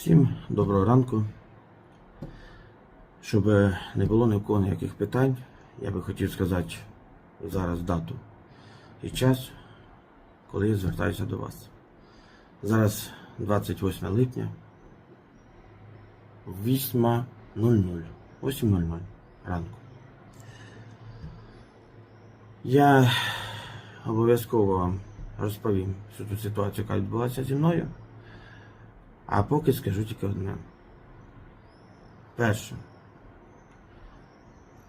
Всім доброго ранку. Щоб не було ні в кого ніяких питань, я би хотів сказати зараз дату і час, коли я звертаюся до вас. Зараз 28 липня, 8.00. 8.00 ранку. Я обов'язково вам розповім всю ту ситуацію, яка відбулася зі мною. А поки скажу тільки одне. Перше.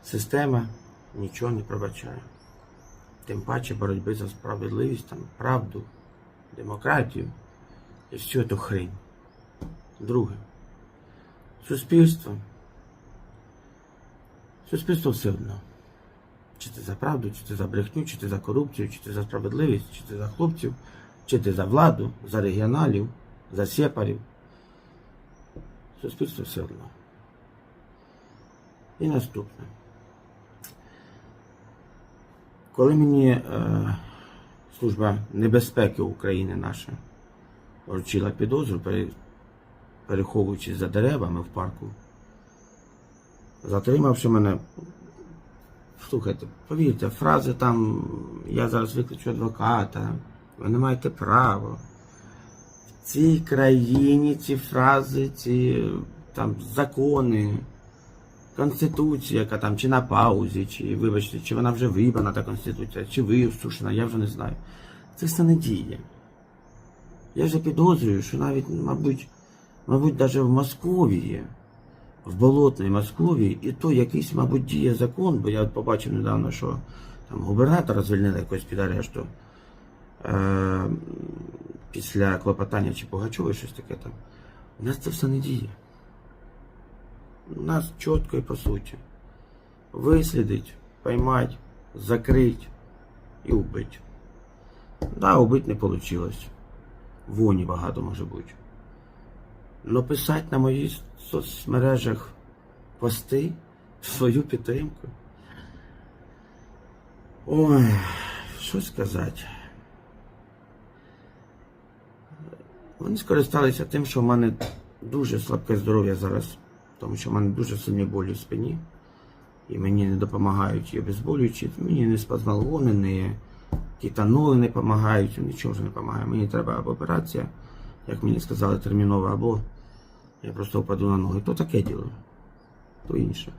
Система нічого не пробачає. Тим паче боротьби за справедливість, там, правду, демократію і всю цю хрень. Друге. Суспільство. Суспільство все одно. Чи ти за правду, чи ти за брехню, чи ти за корупцію, чи ти за справедливість, чи ти за хлопців, чи ти за владу, за регіоналів, за сепарів. Суспільство все одно. І наступне. Коли мені е, Служба небезпеки України наша вручила підозру, пере, переховуючись за деревами в парку, затримавши мене, слухайте, повірте, фрази там, я зараз викличу адвоката, ви не маєте права цій країні ці фрази, ці там закони, конституція, яка там чи на паузі, чи вибачте, чи вона вже вибрана та конституція, чи висушена, я вже не знаю. Це все не діє. Я вже підозрюю, що навіть, мабуть, мабуть, навіть в Московії, в болотній Московії, і то якийсь, мабуть, діє закон, бо я побачив недавно, що там губернатора звільнили якось під арешту е, після клопотання чи Пугачової щось таке там. У нас це все не діє. У нас чітко і по суті. Вислідить, поймать, закрить і убить. Да, убить не вийшло. Воні багато може бути. Но писати на моїх соцмережах пости свою підтримку. Ой, що сказати. Вони скористалися тим, що в мене дуже слабке здоров'я зараз, тому що в мене дуже сильні болі в спині. І мені не допомагають і обезболюючі, мені не спазмалгони, не кетаноли не допомагають, нічого вже не допомагає. Мені треба або операція, як мені сказали, термінова, або я просто впаду на ноги. То таке діло, то інше.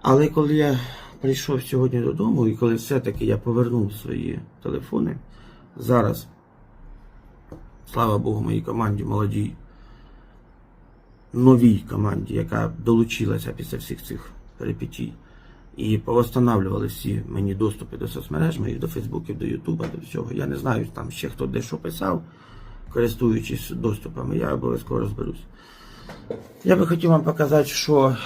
Але коли я прийшов сьогодні додому, і коли все-таки я повернув свої телефони, зараз, слава Богу, моїй команді, молодій, новій команді, яка долучилася після всіх цих перипетій, і повостанавлювали всі мені доступи до соцмереж, моїх до Фейсбуків, до Ютуба, до всього. Я не знаю, там ще хто де що писав, користуючись доступами, я обов'язково розберусь. Я би хотів вам показати, що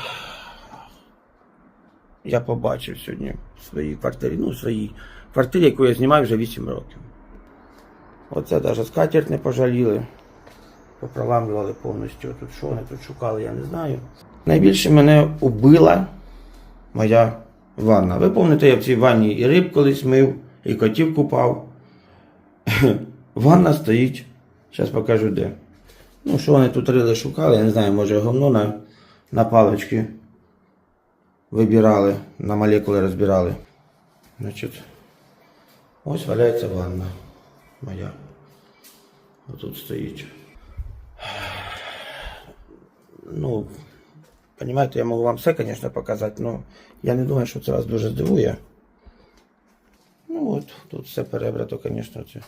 я побачив сьогодні в своїй квартирі, ну, в своїй квартирі, яку я знімаю вже 8 років. Оце навіть скатерть не пожаліли. Попроламлювали повністю. Тут що вони тут шукали, я не знаю. Найбільше мене убила моя ванна. Ви пам'ятаєте, я в цій ванні і риб колись мив, і котів купав. Ванна стоїть. Зараз покажу де. Ну, що вони тут рили, шукали, я не знаю, може говно на, на палички вибирали, на молекули розбирали. Значить, ось валяється ванна моя. Отут стоїть. Ну, понимаете, я можу вам все, конечно, показати, но я не думаю, що це вас дуже здивує. Ну от, тут все перебрато, конечно, це.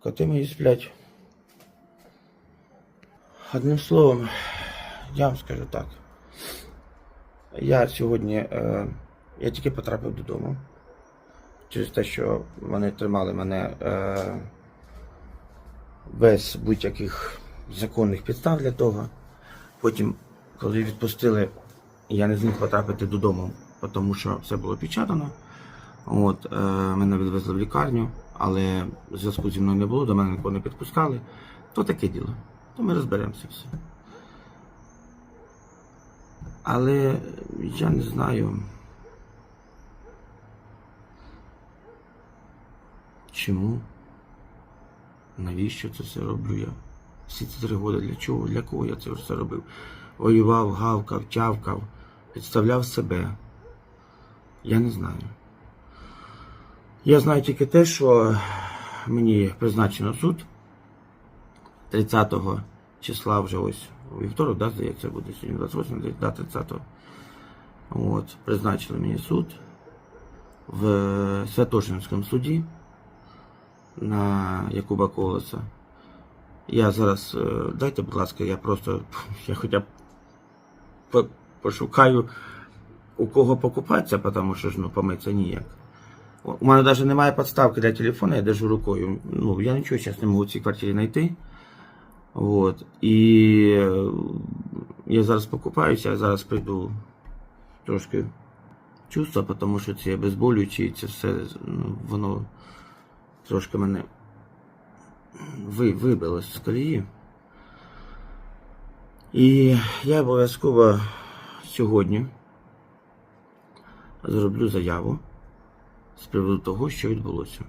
Коти мої сплять. Одним словом, я вам скажу так. Я сьогодні, е, я тільки потрапив додому. Через те, що вони тримали мене е, без будь-яких законних підстав для того. Потім, коли відпустили, я не зміг потрапити додому, тому що все було печатано. От, е, мене відвезли в лікарню, але зв'язку зі мною не було, до мене нікого не підпускали. То таке діло. То ми розберемося все. Але я не знаю. Чому? Навіщо це все роблю я? всі ці три роки. Для чого? Для кого я це все робив? Воював, гавкав, тявкав, підставляв себе. Я не знаю. Я знаю тільки те, що мені призначено суд 30 числа вже ось у вівторок, да, здається, буде сьогодні 28, да, 30-го. От, призначили мені суд в Святошинському суді на Якуба Колеса. Я зараз, е, дайте, будь ласка, я просто, я хоча б по- пошукаю, у кого покупатися, тому що ж ну, помитися ніяк. У мене навіть немає підставки для телефона, я держу рукою. Ну, я нічого зараз не можу в цій квартирі знайти. От. І е, я зараз покупаюся, я зараз прийду трошки чувства, тому що ці обезболюючі, це все, ну, воно трошки мене ви, вибилось з колії. І я обов'язково сьогодні зроблю заяву з приводу того, що відбулося.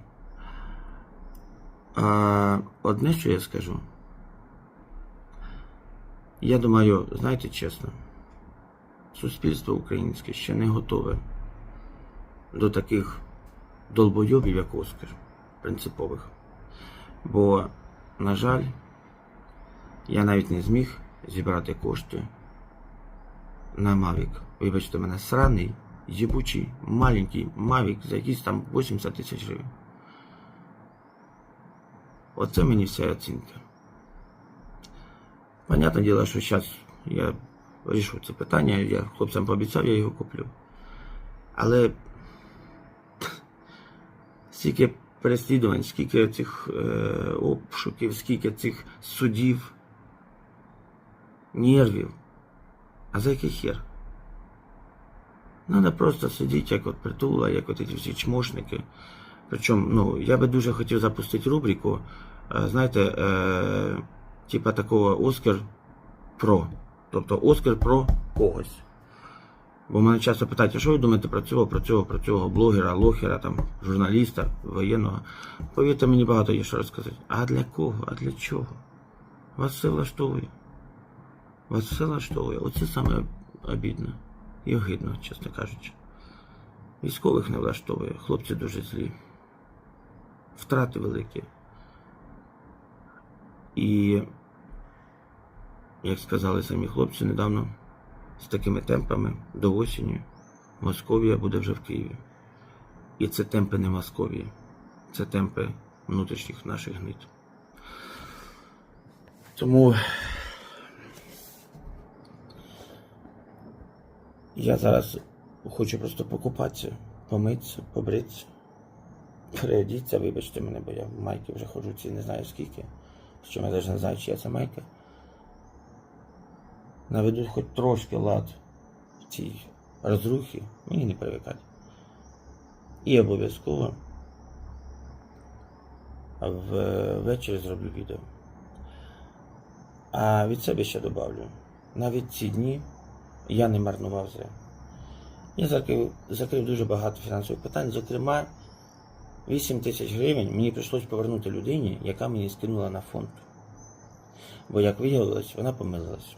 А одне, що я скажу, я думаю, знаєте чесно, суспільство українське ще не готове до таких долбойобів, як Оскар, принципових. Бо, на жаль, я навіть не зміг зібрати кошти на Mavic. Вибачте мене, сраний, їбучий, маленький Mavic за якісь там 80 тисяч гривень. Оце мені вся оцінка. Понятне діло, що зараз я вирішу це питання, я хлопцям пообіцяв, я його куплю. Але стільки переслідувань, скільки цих е, обшуків, скільки цих судів, нервів. А за який хер? Надо просто сидіти, як от притула, як от ці всі чмошники. Причому, ну, я би дуже хотів запустити рубрику, е, знаєте, е, типа такого Оскар про. Тобто Оскар про когось. Бо мене часто питають, а що ви думаєте про цього, про цього, про цього блогера, лохера, там, журналіста, воєнного. Повірте, мені багато є що розказати. А для кого? А для чого? Вас все влаштовує. Вас все влаштовує. Оце саме обідно і огидно, чесно кажучи. Військових не влаштовує, хлопці дуже злі. Втрати великі. І, як сказали самі хлопці недавно, з такими темпами до осені Московія буде вже в Києві. І це темпи не Московії, це темпи внутрішніх наших гнит. Тому я зараз хочу просто покупатися, помитися, побритися, переодітися, вибачте мене, бо я в майки вже ходжу ці не знаю скільки. Що я навіть не знаю, чия це майка. Наведу хоч трошки лад в цій розрухі, мені не привикати. І обов'язково ввечері зроблю відео. А від себе ще добавлю. Навіть ці дні я не марнував зря. Я закрив, закрив дуже багато фінансових питань. Зокрема, 8 тисяч гривень мені прийшлось повернути людині, яка мені скинула на фонд. Бо, як виявилось, вона помилилась.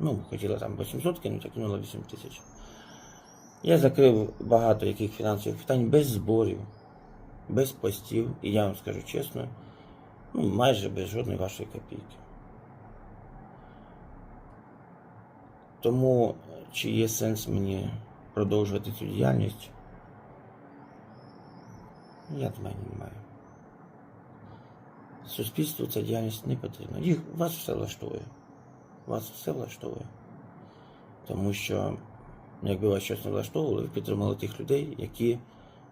Ну, хотіла там 800 кинути, а кинула 8 тисяч. Я закрив багато яких фінансових питань без зборів, без постів, і я вам скажу чесно, ну, майже без жодної вашої копійки. Тому чи є сенс мені продовжувати цю діяльність? Я думаю, немає. Суспільству ця діяльність не потрібна. Їх вас все влаштовує. Вас все влаштовує. Тому що, якби вас щось не влаштовувало, ви підтримали тих людей, які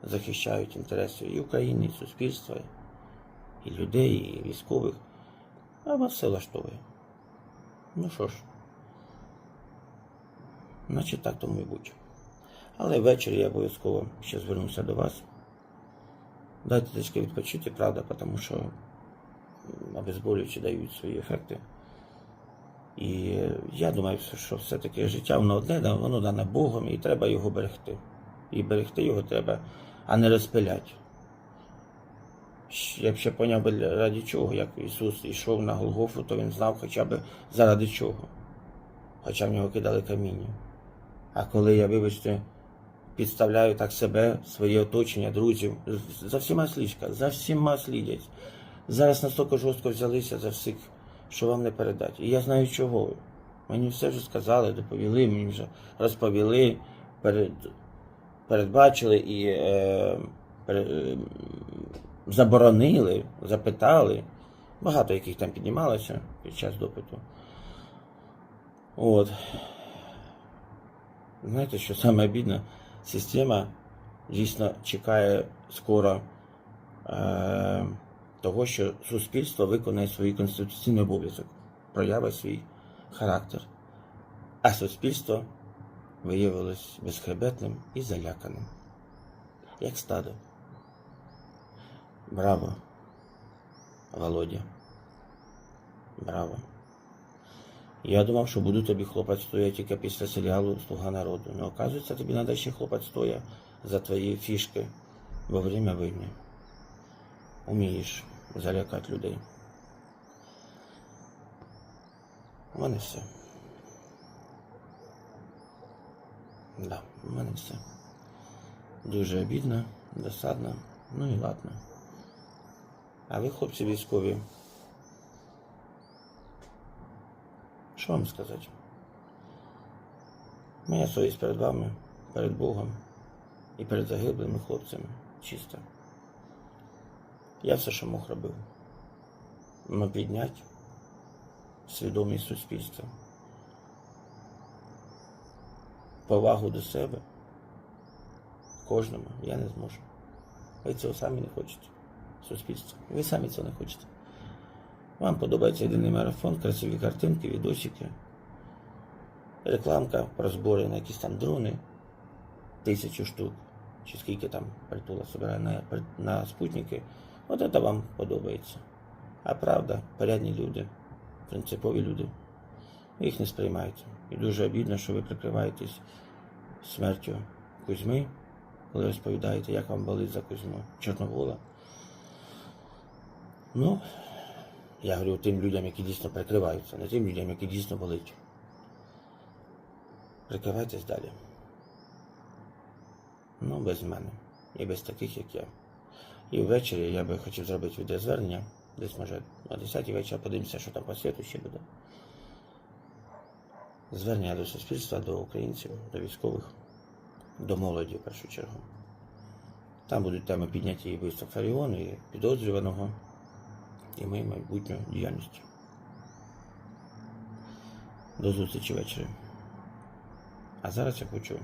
захищають інтереси і України, і суспільства, і людей, і військових. А вас все влаштовує. Ну що ж, значить так тому і будь. Але ввечері я обов'язково ще звернуся до вас. Дайте трішки відпочити, правда, тому що обезболюючі дають свої ефекти. І я думаю, що все-таки життя воно одне, воно дане Богом, і треба його берегти. І берегти його треба, а не розпиляти. Я б ще поняв би раді чого, як Ісус йшов на Голгофу, то він знав хоча б заради чого. Хоча в нього кидали каміння. А коли я, вибачте, підставляю так себе, своє оточення, друзів, за всіма слідка, за всіма слідять. Зараз настільки жорстко взялися за всіх, що вам не передати. І я знаю чого. Мені все вже сказали, доповіли, мені вже розповіли, перед, передбачили і е, пере- заборонили, запитали. Багато яких там піднімалося під час допиту. От. Знаєте, що саме обідно? Система дійсно чекає скоро е, того, що суспільство виконає свій конституційний обов'язок, проявить свій характер. А суспільство виявилось безхребетним і заляканим. Як стадо. Браво, Володя. Браво. Я думав, що буду тобі хлопець стоя тільки після серіалу Слуга народу. Ну, оказується, тобі треба ще хлопець стоя за твої фішки во время війни. Умієш залякати людей. У мене все. Да, у мене все. Дуже обідно, досадно, ну і ладно. А ви, хлопці військові, що вам сказати? Моя совість перед вами, перед Богом і перед загиблими хлопцями чиста. Я все, що мог робив. Но підняти свідомість суспільства. Повагу до себе кожному я не зможу. Ви цього самі не хочете. Суспільство. Ви самі цього не хочете. Вам подобається єдиний марафон, красиві картинки, відосики, рекламка про збори на якісь там дрони, тисячу штук, чи скільки там притула збирає на, на спутники. От це вам подобається. А правда, порядні люди, принципові люди, їх не сприймаєте. І дуже обідно, що ви прикриваєтесь смертю Кузьми, коли розповідаєте, як вам болить за Кузьму Чорновола. Ну, я говорю тим людям, які дійсно прикриваються, не тим людям, які дійсно болить. Прикривайтесь далі. Ну, без мене. І без таких, як я. І ввечері я би хотів зробити відеозвернення. Десь може о 10 вечора подивимося, що там по світу ще буде. Звернення до суспільства, до українців, до військових, до молоді в першу чергу. Там будуть теми підняті і вбивства Фаріону, і підозрюваного, і моєї майбутньої діяльності. До зустрічі ввечері. А зараз я хочу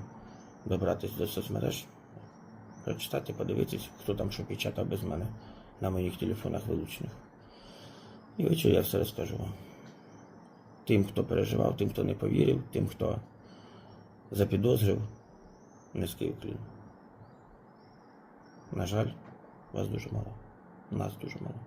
добратися до соцмереж, прочитати, подивитись, хто там що печатав без мене на моїх телефонах вилучених. І вечір я все розкажу вам. Тим, хто переживав, тим, хто не повірив, тим, хто запідозрив, низький уклін. На жаль, вас дуже мало. Нас дуже мало.